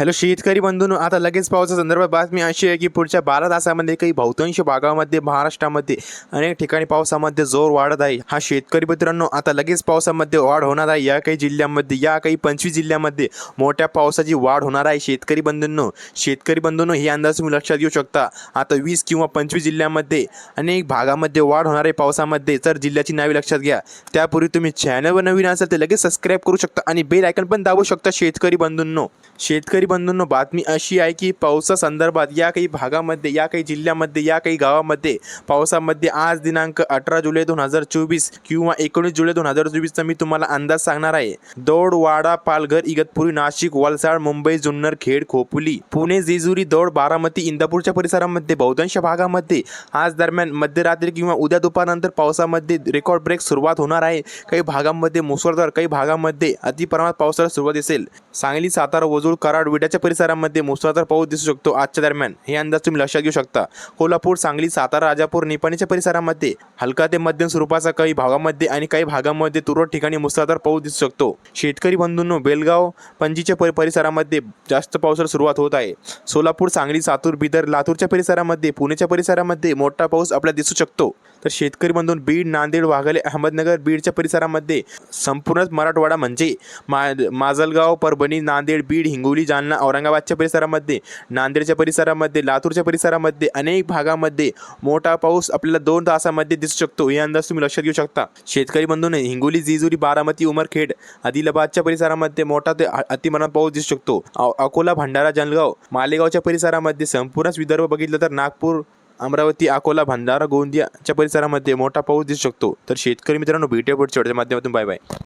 Hello शेतकरी बंधून आता लगेच पावसा संदर्भात बातमी अशी आहे की पुढच्या बारा तासामध्ये काही बहुतांश भागामध्ये महाराष्ट्रामध्ये अनेक ठिकाणी पावसामध्ये जोर वाढत आहे. हा शेतकरी मित्रांनो आता लगेच पावसामध्ये वाढ होणार आहे. या काही जिल्ह्यांमध्ये या काही पंचवीस जिल्ह्यामध्ये मोठ्या पावसाची वाढ होणार आहे. शेतकरी बंधूंनो शेतकरी बंधूंनो हे अंदाज तुम्ही लक्षात घेऊ शकता. आता वीस किंवा पंचवीस जिल्ह्यामध्ये अनेक भागामध्ये वाढ होणार आहे पावसामध्ये. तर जिल्ह्याची नावे लक्षात घ्या. त्यापूर्वी तुम्ही चॅनलवर नवीन असाल तर लगेच सबस्क्राईब करू शकता आणि बेल आयकन पण दाबू शकता शेतकरी बंधूंनो. शेतकरी बंधूंनो बातमी अशी आहे की पावसासंदर्भात या काही भागामध्ये या काही जिल्ह्यामध्ये या काही गावामध्ये पावसामध्ये आज दिनांक अठरा जुलै दोन हजार चोवीस किंवा एकोणीस जुलै दोन हजार चोवीसचा मी तुम्हाला अंदाज सांगणार आहे. दौड वाडा पालघर इगतपुरी नाशिक वलसाड मुंबई जुन्नर खेड खोपोली पुणे जेजुरी दौड बारामती इंदापूरच्या परिसरामध्ये बहुतांश भागामध्ये आज दरम्यान मध्यरात्री किंवा उद्या दुपारनंतर पावसामध्ये रेकॉर्ड ब्रेक सुरुवात होणार आहे. काही भागामध्ये मुसळधार काही भागामध्ये अतिप्रमाणात पावसाला सुरुवात असेल सांगली सातारा वजूळ कराड विड्याच्या परिसरामध्ये मुसळधार पाऊस दिसू शकतो. आजच्या दरम्यान हे अंदाज तुम्ही लक्षात घेऊ शकता. कोल्हापूर सांगली सातारा राजापूर निपाणीच्या परिसरामध्ये हलका ते मध्यम स्वरूपाचा काही भागामध्ये आणि काही भागामध्ये तुरळक ठिकाणी मुसळधार पाऊस दिसू शकतो. शेतकरी बंधूंनो बेलगाव पणजीच्या परि- परिसरामध्ये जास्त पावसाला सुरुवात होत आहे. सोलापूर सांगली सातूर बिदर लातूरच्या परिसरामध्ये पुण्याच्या परिसरामध्ये मोठा पाऊस आपल्याला दिसू शकतो. तर शेतकरी बंधून बीड नांदेड वाघाले अहमदनगर बीडच्या परिसरामध्ये संपूर्णच मराठवाडा म्हणजे मा माजलगाव परभणी नांदेड बीड हिंगोली जालना औरंगाबादच्या परिसरामध्ये नांदेडच्या परिसरामध्ये लातूरच्या परिसरामध्ये अनेक भागामध्ये मोठा पाऊस आपल्याला दोन तासामध्ये दिसू शकतो. हे अंदाज तुम्ही लक्षात घेऊ शकता. शेतकरी बंधून हिंगोली जिजुरी बारामती उमरखेड आदिलाबादच्या परिसरामध्ये मोठा ते अ- पाऊस दिसू शकतो. अकोला भंडारा जलगाव मालेगावच्या परिसरामध्ये संपूर्ण विदर्भ बघितलं तर नागपूर अमरावती अकोला भंडारा गोंदियाच्या परिसरामध्ये मोठा पाऊस दिसू शकतो. तर शेतकरी मित्रांनो भेटूया पुढच्या माध्यमातून बाय बाय.